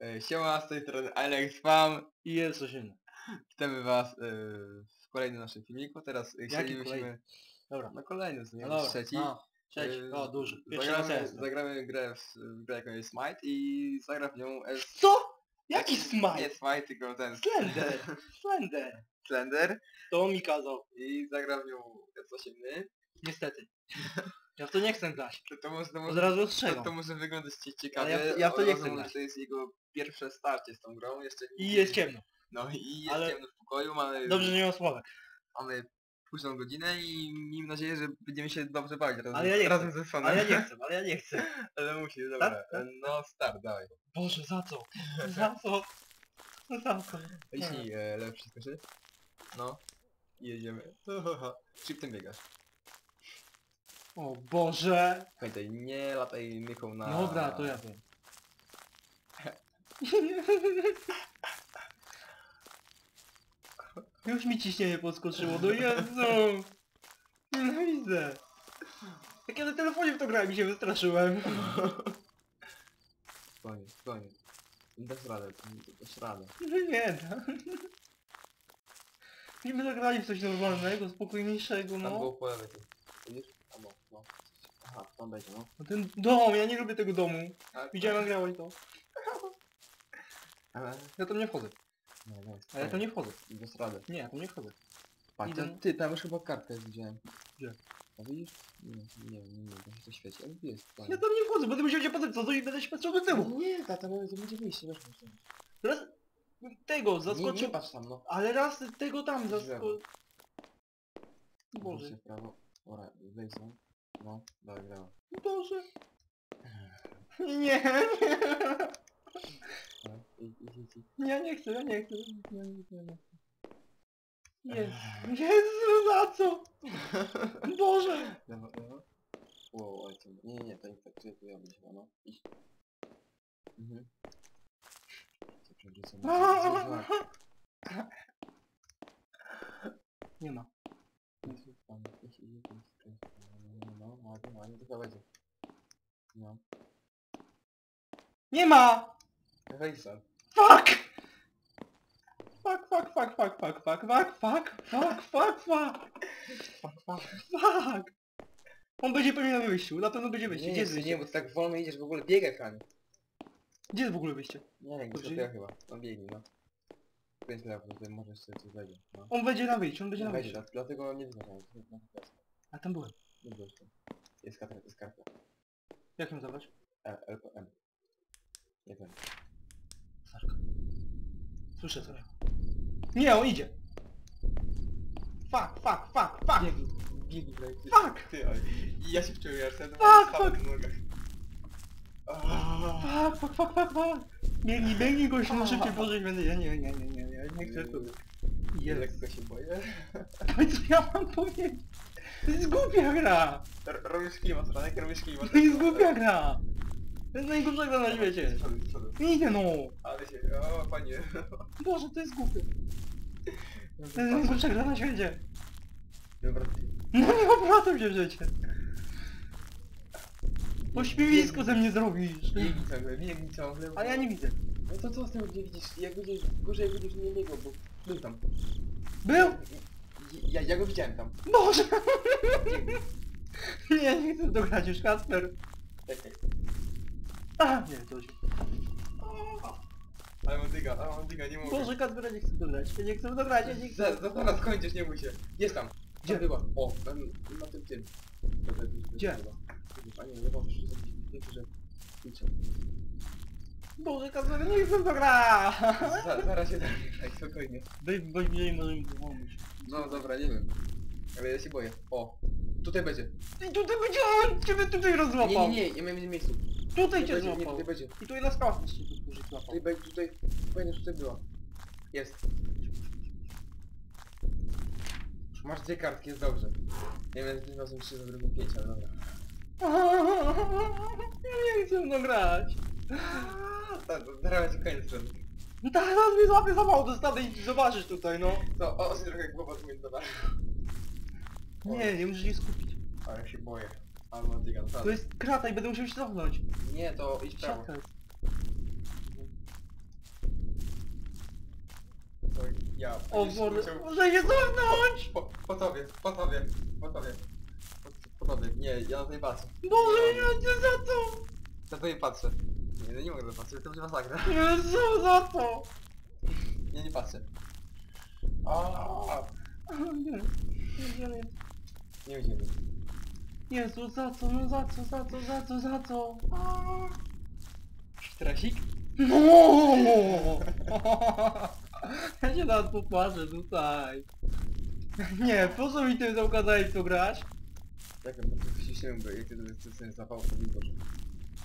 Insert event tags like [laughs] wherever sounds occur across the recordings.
E, Siema, z tej strony Alex Fam. I jest innego. Witamy was e, w kolejnym naszym filmiku. Teraz e, chcielibyśmy... kolejny? Dobra. No kolejny, nie No dobra, trzeci. No, trzeci. E, O, duży. Pierwszy raz zagramy, jest. zagramy grę w, w grę jaką jest Smite i zagra w nią S... Co? Jaki Nie smile? Smite, tylko ten Slender. [laughs] Slender. Slender To on mi kazał. i zagra w nią coś inny. Niestety. [laughs] Ja w to nie chcę grać. To, to, może, to, Od może, razu to, ostrzegam. to może wyglądać ci ciekawie. Ale ja- ja w to nie chcę grać. że To jest jego pierwsze starcie z tą grą. Jeszcze I jest ciemno. No i jest Ale- ciemno w pokoju, mamy... Dobrze, że nie mam sławek. mamy późną godzinę i miejmy nadzieję, że będziemy się dobrze bawić razem, Ale ja nie chcę. razem ze Sonem. Ale ja nie [laughs] chcę, ale ja nie chcę. Ale musi, dobra. Tak? No start, dawaj. Boże, za co? Za co? Za co? Jeśli e, lepszy skoczy. No. I jedziemy. [laughs] Szybkim biegasz. O Boże. Pamiętaj, nie lataj myką na... Dobra, to ja wiem. Już mi ciśnienie podskoczyło, no Jezu! Nienawidzę! Jak ja na telefonie w to grałem i się wystraszyłem. Koniec, koniec. Dasz radę, dasz radę. No nie da. Gdybyśmy zagrali w coś normalnego, spokojniejszego, Tam no. było po lewej tu. Widzisz? Tam, o, no. Aha, tam będzie, no. no. Ten dom, ja nie lubię tego domu. A, Widziałem, jak grałeś to. Ale... Ja tam nie wchodzę. Nie, nie. A ja tam nie wchodzę. Dasz radę. Nie, ja tam nie wchodzę. Patrz, Idę- to- ty, tam już chyba kartę widziałem. Gdzie? A widzisz? Nie, nie, nie, nie, to się to świeci. Ale jest, Ja tam nie wchodzę, będę musiał cię potem co i będę się patrzył do No tyłu. nie, tata, bo to będzie wyjście, wiesz, wiesz. Teraz tego Nie, nie zaskoczył. patrz tam, no. Ale raz tego tam Drzewo. zaskoczył. Boże. w prawo. Dobra, wejdź no. No, dobra. Boże! Nie, nie! No. Ja nie chcę, ja nie chcę. Nie, nie, nie, nie. Jezu, Jezu, za co? Boże! Dobra, dobra. Wow, ale to... Nie, nie, to infektuje pojawić chyba, no. Idź. Mhm. To przewrócę na to, co Nie ma. Jezu, pan, idź, idź, idź. No, ładnie, ładnie, to chyba będzie. No. Nie ma! Wejdź sam. Fuck! Fuck, fuck, fuck, fuck, fuck, fuck, fuck, fuck, fuck, fuck, fuck, Fuck, fuck. fuck. On będzie pewnie na wyjściu, na pewno będzie wyjście. Nie, Gdzie nie, jest nie, wyjście? bo ty tak wolno idziesz, w ogóle biegaj, Kanie. Gdzie jest w ogóle wyjście? Nie wiem, Dobrze to ja idę? chyba. No biegnij, no. Kręć lewo, to może jeszcze coś wejdzie. No. On będzie na wyjściu, on będzie na Wejdzie, wyjściu. dla- dlatego nie wyznaczam. A tam byłem. Jest karta, jest karta. Jak ją zabrać? E, L, M. Nie wiem. Sarka. Słyszę coś. Nie, on idzie. Fuck, fuck, fuck, fuck. Biegnij, biegnij, biegnij. Fuck! Ty. I ja się wczułem, ja wtedy Fuck, fuck. na nogach. Aaaa. Fuck, fuck, fuck, fuck, fuck. Biegnij, biegnij gościu, no szybciej pożyć będę. Ja nie, nie, nie, nie, nie, nie chcę tu. Jest. lekko się boję. Ale co ja mam powiedzieć? To jest głupia gra! R robisz klimat, Franek, robisz klimat. To jest głupia gra! To jest najgłupsza gra na świecie. Przodu. Nie no! Ale się... O, panie. [laughs] Boże, to jest głupie. To jest najgłupsza gra na świecie. Dobra, No nie opłacam się w życie. Pośmiewisko ze mnie zrobisz. biegnij ciągle, biegnij ciągle. A ja nie widzę. No to co z tym nie widzisz? Jak będziesz w górze, jak będziesz nie biegał, bo był tam. Był? Ja, ja go widziałem tam. Boże! Nie, [laughs] ja nie chcę dograć już, Kasper. Czekaj. A, nie, to się. Ale mam dyga, ale mam dyga, nie mogę. Boże, Kasper, ja nie chcę dograć. Ja nie chcę dograć, ja nie chcę. Za- za- Zaraz kończysz, nie bój się. Jest tam. Gdzie? Tam była. O, tam, na tym tym. Gdzie? A nie, zrobić, że... Idź. Boże, Kasper, ja nie chcę dograć. Za- Zaraz się tak, spokojnie. Daj, daj mi może mi pomóc. No dobra, nie wiem. Ale ja się boję. O, tutaj będzie. I tutaj będzie on ciebie tutaj Nie, rozłapał. nie, nie, nie mam miejscu. Tutaj cię będzie, nie, złapał. tutaj będzie. I tutaj na skałach jeszcze tu duży złapał. Tutaj będzie, tutaj, powinien tutaj była. Jest. Masz dwie kartki, jest dobrze. Nie wiem, tym razem trzy, za drugim pięć, ale dobra. [laughs] Ja nie chcę grać. Tak, teraz końcem. No tak, mnie złapie za mało, dostanę i zobaczysz tutaj, no. To, o, się trochę głowa zmieniona. Nie, nie możesz się skupić. Ale się boję. Albo dygan, tak. To jest krata i będę musiał się cofnąć. Nie, to idź prawo. Siatka. To ja... O Boże, musiał- muszę się cofnąć! Po, po tobie, po tobie, po tobie. Po, po tobie, nie, ja na tej patrzę. Boże, nie, nie za co? Na to nie patrzę. Nie, no nie mogę patrzeć, to będzie masakra. Jezu, za to! Nie, nie patrzę. Aaaa! Nie, nie, nie. Nie widzimy. Jezu, za co, no za co, za co, za co, za co? Aaa. Stresik? No! [laughs] Ja się nawet popatrzę tutaj. Nie, po co mi tym zakazałeś to grać? Tak, bo to ściśniemy go, jak ty to sobie zawał, to mi dobrze.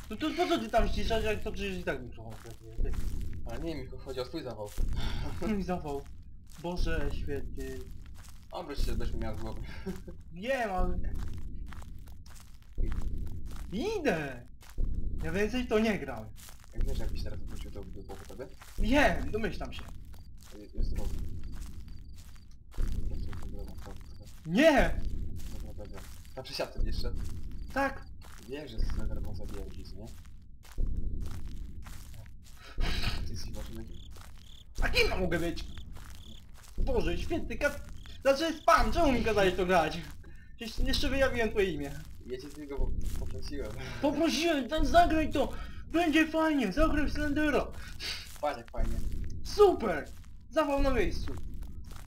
No to po co ty tam ściszasz, jak to przecież i tak mikrofon pracuje. Ale nie, mi chodzi o swój zawał. [laughs] Ty mi zawał. Boże święty. A wreszcie będziesz miał z głowy. Wiem, ale... Idę! Ja więcej w to nie gram. Jak wiesz, jakbyś teraz wrócił do, do głowy tobie? Wiem, domyślam się. To jest, jest dobra, Nie! dobra, dobra. Na przesiadce jeszcze. Tak! Wiesz, że Slenderman zabija dziś, nie? Ty jesteś ważny. A kim ja mogę być? Boże, święty kat... Znaczy jest pan, czemu mi kazałeś to grać? Przecież jeszcze wyjawiłem twoje imię. Ja cię tylko poprosiłem. Poprosiłem, ten zagraj to! Będzie fajnie, zagraj w Slendera! Fajnie, fajnie. Super! Zawał na miejscu.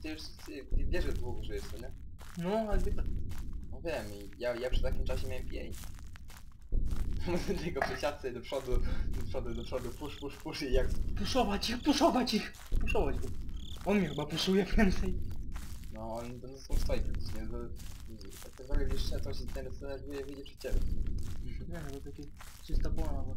Ty już ty, ty wiesz, że długo żyjesz, to, nie? No, ale... No wiem, ja, ja przy takim czasie miałem 5. Tego przesiadce do przodu, do przodu, do przodu, push, push, push i jak... Puszować ich, puszować ich! Puszować go. On mnie chyba puszuje prędzej. No, oni będą są stoi praktycznie, bo... Tak naprawdę wiesz, to się ten scenariusz wyjdzie przed ciebie. Nie, bo takie czysta połowa.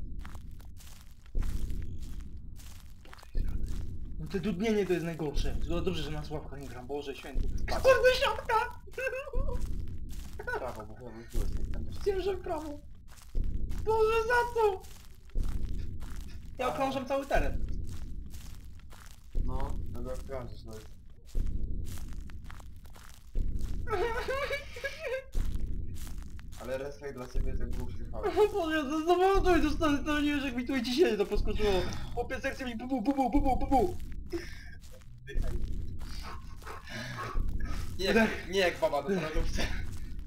No te dudnienie to jest najgorsze. Dobrze, że na sławka nie gram. Boże święty. Kurde siatka! Prawo, bo chyba wróciłeś. Wiem, że prawo. Boże, za co? Ja okrążam cały teren. No, no go krążysz, no. Ale respekt dla ciebie [laughs] to był przychał. Boże, to zawołuj, dostanę, to nie wiesz jak mi tu ciśnienie to poskoczyło. Chłopie sekcję mi bubu, bubu, bubu, bubu. Nie jak, nie jak baba do lodówce.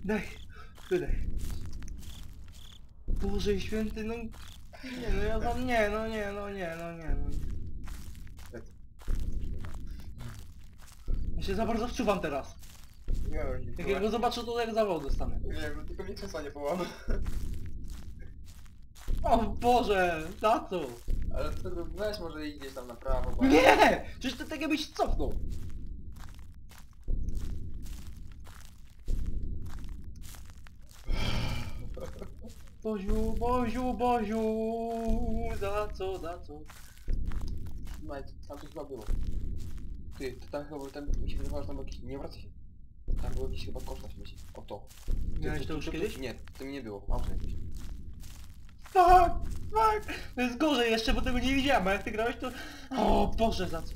Daj, wydech. Boże święty, no... Nie, no ja tam, nie, no nie, no nie, no nie, no nie. Ja się za bardzo wczuwam teraz. Nie wiem, Jak ja go zobaczę, to jak zawał dostanę. Nie wiem, tylko mi krzesła nie. O Boże, za co? Ale to weź może i gdzieś tam na prawo. bo- Nie! Przecież ty tego byś cofnął. Boziu, Boziu, Boziu, za co, za co? No tam coś chyba było. Ty, to tam chyba ten, mi się wydawało, że tam jakiś, nie wracaj się. Tam był jakiś chyba kosz na śmieci. O to. Ty, Miałeś to już kiedyś? Nie, to mi nie było. Małże jakieś. Fuck, fuck! To jest gorzej jeszcze, bo tego nie widziałem, a jak ty grałeś to... O Boże, za co?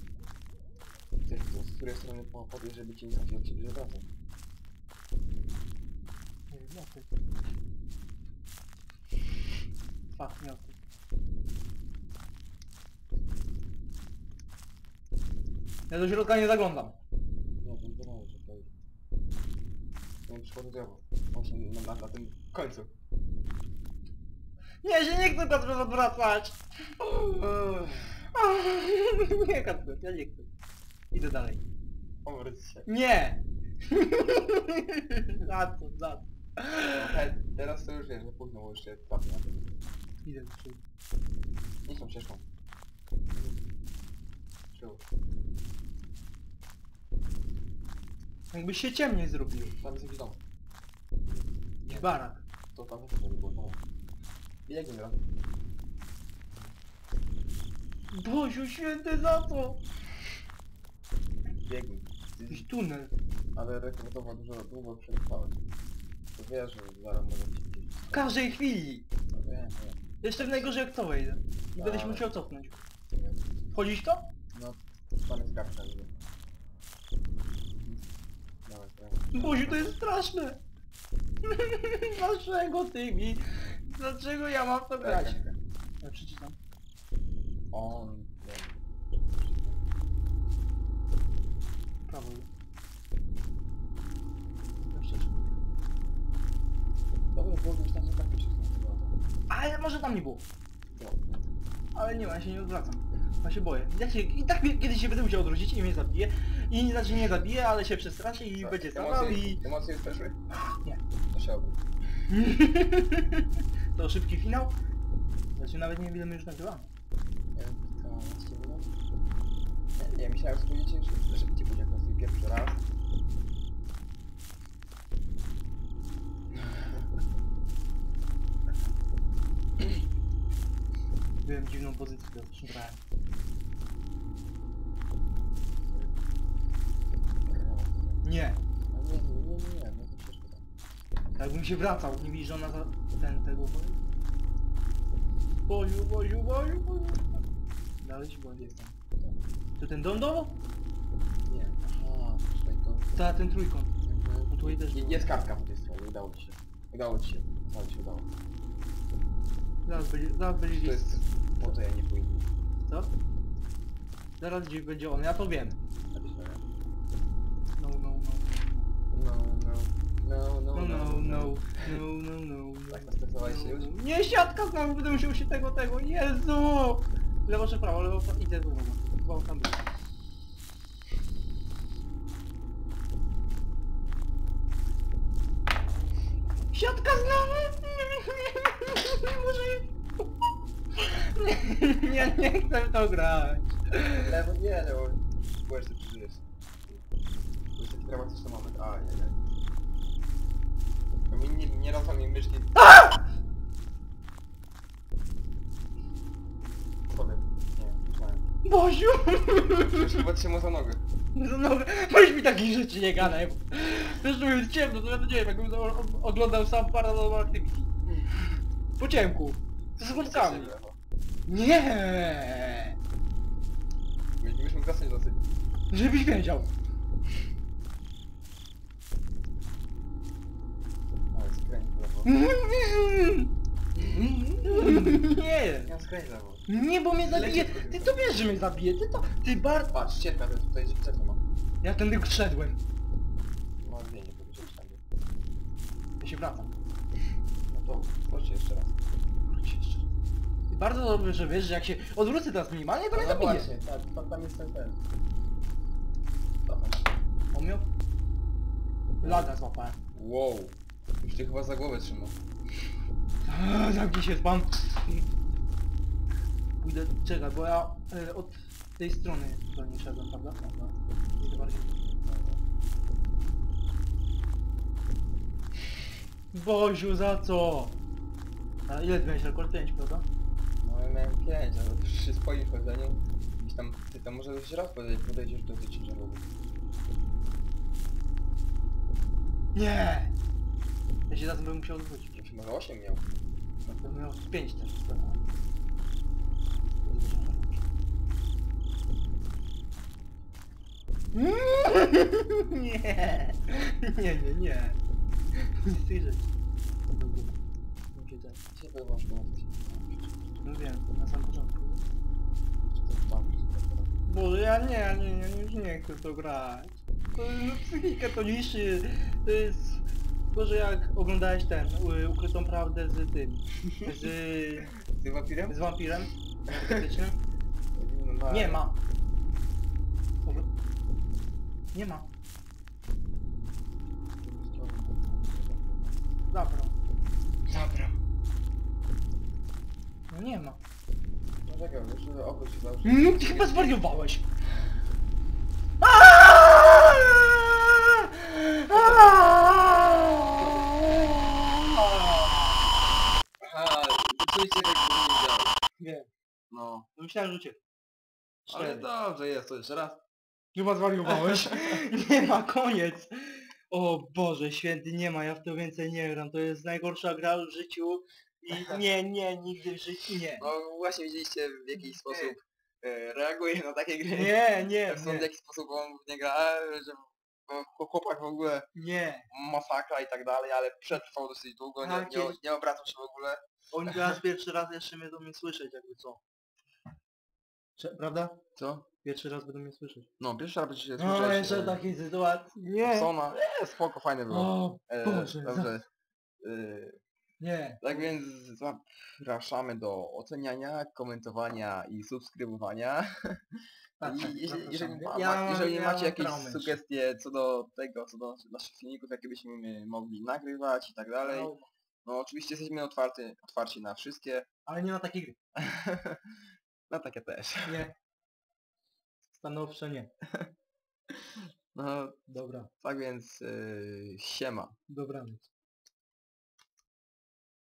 To z której strony po- podejść, żeby ci nie trafił, że wracam. Nie wiem, jak ty. Fuck, miał ty. Ja do środka nie zaglądam. Nie, to nie wiem, że to jest. Nie przychodzę drzewo. Właśnie na, na, na tym końcu. Nie, się nie chcę Kacper odwracać! Nie Kacper, ja nie chcę. Idę dalej. Obróć się. Nie! za co, za co? No, te, teraz to już wiesz, że późno, bo jeszcze trafię na to. Idę do przodu. Nie tą ścieżką. Jakbyś się ciemniej zrobił. Tam jest jakiś dom. Jakiś barak. To tam też nie było domu. Biegnie raz. Boziu święty, za co? Biegnij. Jakiś tunel. Ale rekordowo dużo, długo przetrwałem. To wiesz, że zaraz może ci gdzieś... W każdej chwili. No wiem, wiem. Jestem najgorzej jak to wejdę. I będę się Dawaj. musiał cofnąć. Wchodzić to? No, pan jest kapka, nie wiem. Dawaj, dawaj. To jest straszne! [laughs] Dlaczego ty mi? Dlaczego ja mam w to grać? Dawaj, kapka. Ja przeczytam. On. Prawo. Zawsze czytam. Dobry, bo już tam są takie wiem. może tam nie było. Ale nie ma, ja się nie odwracam. Ja się boję. Ja się, I tak mnie- kiedyś się będę musiał odwrócić i mnie zabije. I znaczy nie zabije, ale się przestraszy i Tak, będzie emocje- stawał i... Emocje już przeszły? Nie. Obu. [laughs] to szybki finał? Znaczy nawet nie wiem ile my już nagrywamy. To 15 minut? Nie, nie myślałem, że pójdziecie, że, że będzie po swój pierwszy raz. Byłem dziwną pozycję, to brałem. Nie. Nie, nie, nie, nie, no to przeszło tam. Jakbym się wracał, nie widzisz, że ona za ten tego boju? Boju, boju, boju. Dalej się boję jestem. To ten dom domu? Nie. Aha, tutaj to... Ta, ten trójkąt. No tutaj też. Jest kartka po tej stronie, udało ci się. Udało ci się. Udało ci się, udało. Zaraz będzie, zaraz będzie To gdzieś. jest po to ja nie pójdę. Co? Zaraz gdzieś będzie on, ja to wiem. Napisałem. No, no, no. No, no. No, no, No, no, no. No, no, no. Tak nastresowałeś się już? no. Nie, siatka znowu, będę musiał się tego, tego. Jezu! Lewo czy prawo, lewo. Idę do. Chyba on tam był. Siatka znowu! Może... Nie, nie, nie chcę w to grać. Lewo nie, no. Bo jeszcze przeżyjesz. To jest taki dramatyczny moment. A, nie, nie. No mi nie, nie rozwal myszki. Sobie. Nie, myślałem. Boziu! Już chyba trzymał za nogę. No, weź mi takich rzeczy nie gadaj. Zresztą jest ciemno, to ja to nie wiem, jakbym to oglądał sam Paranormal Activity. Po ciemku. Z chłopcami. Nie, Zasnąć dosyć. Żebyś wiedział. Ale skręć w lewo. [laughs] Nie. Ja skręć w lewo. Nie, bo mnie zabije. Ty to wiesz, że mnie zabije. Ty to... Ty bar... Patrz, ścieżka to tutaj drzewo ma. Ja tędy szedłem. Dwie, nie tam. Ja się wracam. Bardzo dobrze, że wiesz, że jak się odwrócę teraz minimalnie, to mnie No zabije. właśnie, tak, tam, tam jest ten ten. Dobra. On miał... Laga złapałem. Wow. Już cię chyba za głowę trzymał. Aaa, [laughs] Zamknij się pan. Pójdę, czekaj, bo ja e, od tej strony do niej szedłem, prawda? Prawda. Idę bardziej. Boziu, za co? A ile ty miałeś rekord? 5, prawda? No ja pięć, ale już się spoi w chodzeniu. Gdzieś tam, ty tam może jeszcze raz podejdziesz, podejdziesz do tej ciężarówki. Nie! Ja się zaraz bym musiał odwrócić. Już może osiem miał. No to miał 5 też. tak. [laughs] Nie! Nie, nie, nie. Nie z tej rzeczy. Muszę tak. Gdzie to masz? No wiem, na samym początku. Czy to tam? Boże, ja nie, nie, ja już nie chcę to grać. To, no, psychikę to niszczy. To jest... Boże, jak oglądałeś ten, y, Ukrytą Prawdę z tym, z, [laughs] Ty wampirem? z wampirem? [laughs] No, Nie ma. Nie ma. Zabrał. Dobra. No nie ma. No czekaj, już obróć się załóż. Mm, ty chyba zwariowałeś. Aha, czujcie jak to nie działa. Wiem. No. Myślałem, że cię. Ale Cztery. dobrze jest, to jeszcze raz. Chyba zwariowałeś. [laughs] nie ma, koniec. O Boże święty, nie ma, ja w to więcej nie gram. To jest najgorsza gra w życiu. I nie, nie, nigdy w życiu nie. No właśnie widzieliście w jaki sposób e, reaguje na takie gry. Nie, nie, w nie, jaki sposób on w nie gra, że no, chłopak w ogóle nie. masakra i tak dalej, ale przetrwał dosyć długo, nie, Tak nie, nie obracał się w ogóle. Oni teraz pierwszy raz jeszcze mnie do mnie słyszeć, jakby co. Cze- prawda? Co? Pierwszy raz będą mnie słyszeć. No, pierwszy raz będziecie No, jeszcze e, takiej sytuacji. Nie. Sona. E, spoko, fajne było. O, E, Boże, za- dobrze. E, Nie. Tak więc zapraszamy do oceniania, komentowania i subskrybowania. Tak, I tak, jeżeli, jeżeli, ma, Ja- jeżeli ja macie jakieś traumę. sugestie co do tego, co do naszych filmików, jakie byśmy mogli nagrywać i tak dalej, No, no oczywiście jesteśmy otwarty, otwarci na wszystkie. ale nie na takie gry. [laughs] No takie też. Nie. Stanowczo nie. [laughs] No Dobra. tak więc yy, siema. Dobranoc.